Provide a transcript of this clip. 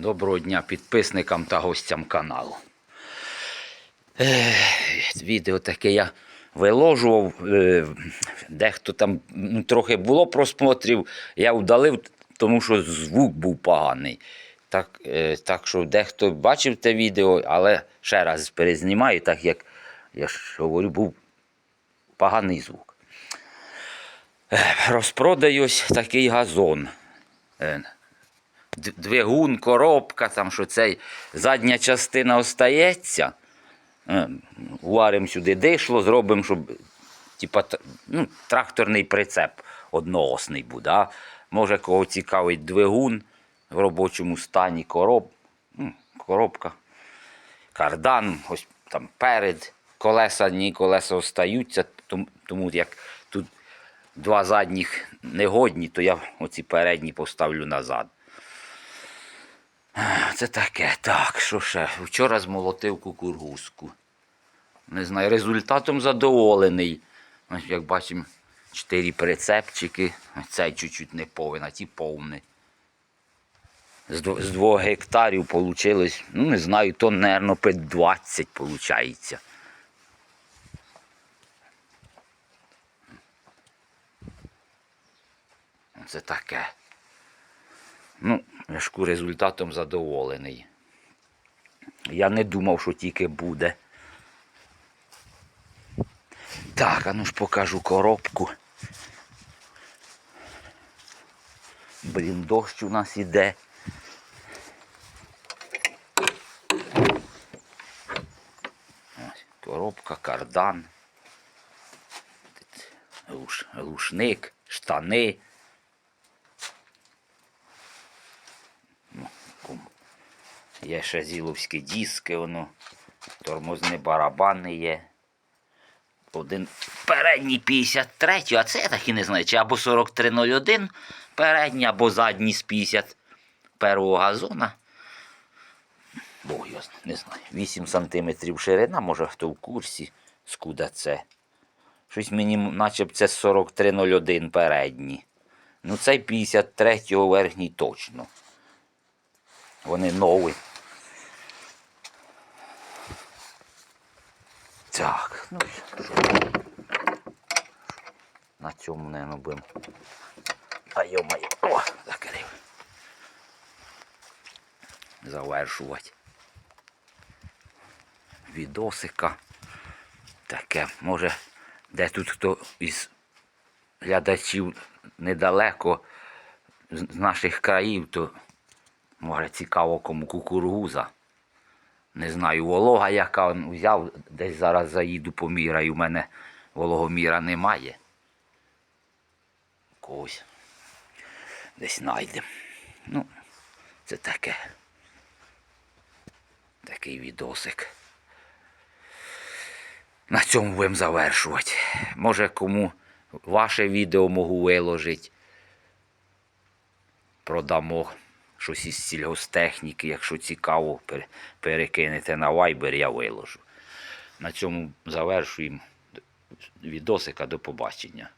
Доброго дня підписникам та гостям каналу. Відео таке я виложував. е, Дехто там ну, трохи було просмотрів, я удалив, тому що звук був поганий. Так, е, так що дехто бачив те відео, але ще раз перезнімаю, так як я ж говорю, був поганий звук. Розпродаю такий газон. Двигун, коробка, там, що цей задня частина остається. Е, Варимо сюди дишло, зробимо, щоб типа, ну, тракторний прицеп одноосний буде. А може кого цікавить двигун в робочому стані, короб, ну, коробка, кардан, ось там перед, колеса, ні, колеса остаються, тому як тут два задніх негодні, то я оці передні поставлю назад. Це таке. Так, що ще? Вчора змолотив кукургузку. Не знаю, результатом задоволений. Ось, як бачимо, чотири прицепчики. Цей чуть-чуть не повен, а ті повний. З дво- з двох гектарів вийшло, ну не знаю, то, мабуть, під 20 виходить. Це таке. Ну, я результатом задоволений. Я не думав, що тільки буде. Так, а ну ж покажу коробку. Блін, дощ у нас іде. Ось, коробка, кардан. Тут Глуш, глушник, штани. Ну, кум. Є ще зіловські диски, воно. Тормозні барабани є. Один передній 53, а це я так і не знаю, чи або 4301 передній, або задній з 51 газона. Бог зна- не знаю. 8 см ширина, може хто в курсі, скуда це. Щось мені наче б це 4301 передній. Ну цей 53 верхній точно. Вони нові. Так, ну. На цьому, наверное, будемо. А йо-моє, о, закрив. Завершувати. Відосика. Таке, може, де тут хто із глядачів недалеко з з наших країв, то може цікаво кому кукуруза. Не знаю, волога яка он взяв, десь зараз заїду поміряю, у мене вологоміра немає. Когось десь знайдемо. Ну, це таке. Такий відосик. На цьому будемо завершувати. Може кому ваше відео можу виложити. Продамо щось із сільгостехніки, якщо цікаво, перекинете на вайбер, я виложу. На цьому завершуємо відосика. До побачення.